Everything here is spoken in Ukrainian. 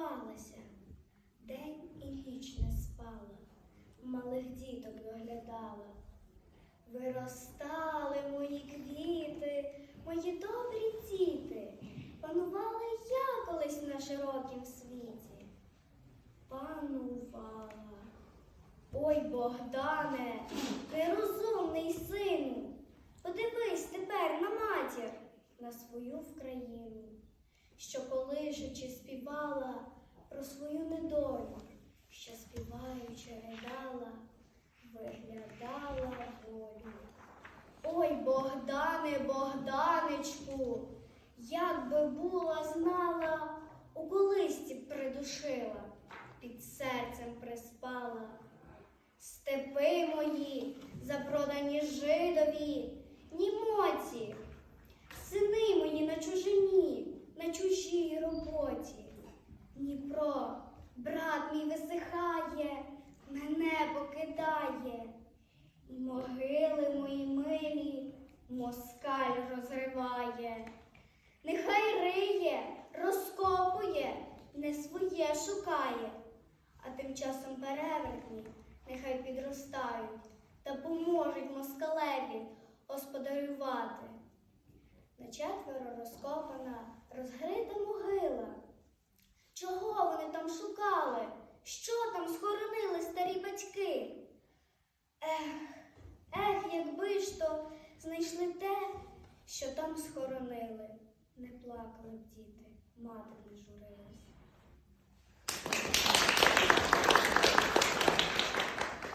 турбувалася, день і ніч не спала, малих діток доглядала. Виростали мої квіти, мої добрі діти, панувала я колись на широкім світі. Панувала. Ой, Богдане, ти розумний сину. Подивись тепер на матір, на свою Вкраїну, що колишучи співала про свою недолю, що співаючи ридала, виглядала волю. Ой, Богдане, Богданечку, як би була знала, у колисці б придушила, під серцем приспала. Степи мої, запродані жидові, висихає, мене покидає, і могили мої милі москаль розриває. Нехай риє, розкопує, не своє шукає, а тим часом перевертні нехай підростають та поможуть москалеві господарювати. На четверо розкопана, розгрита могила. Чого вони там шукали? Що там схоронили старі батьки? Ех, ех, якби ж то знайшли те, що там схоронили. Не плакали б діти, мати не журилась.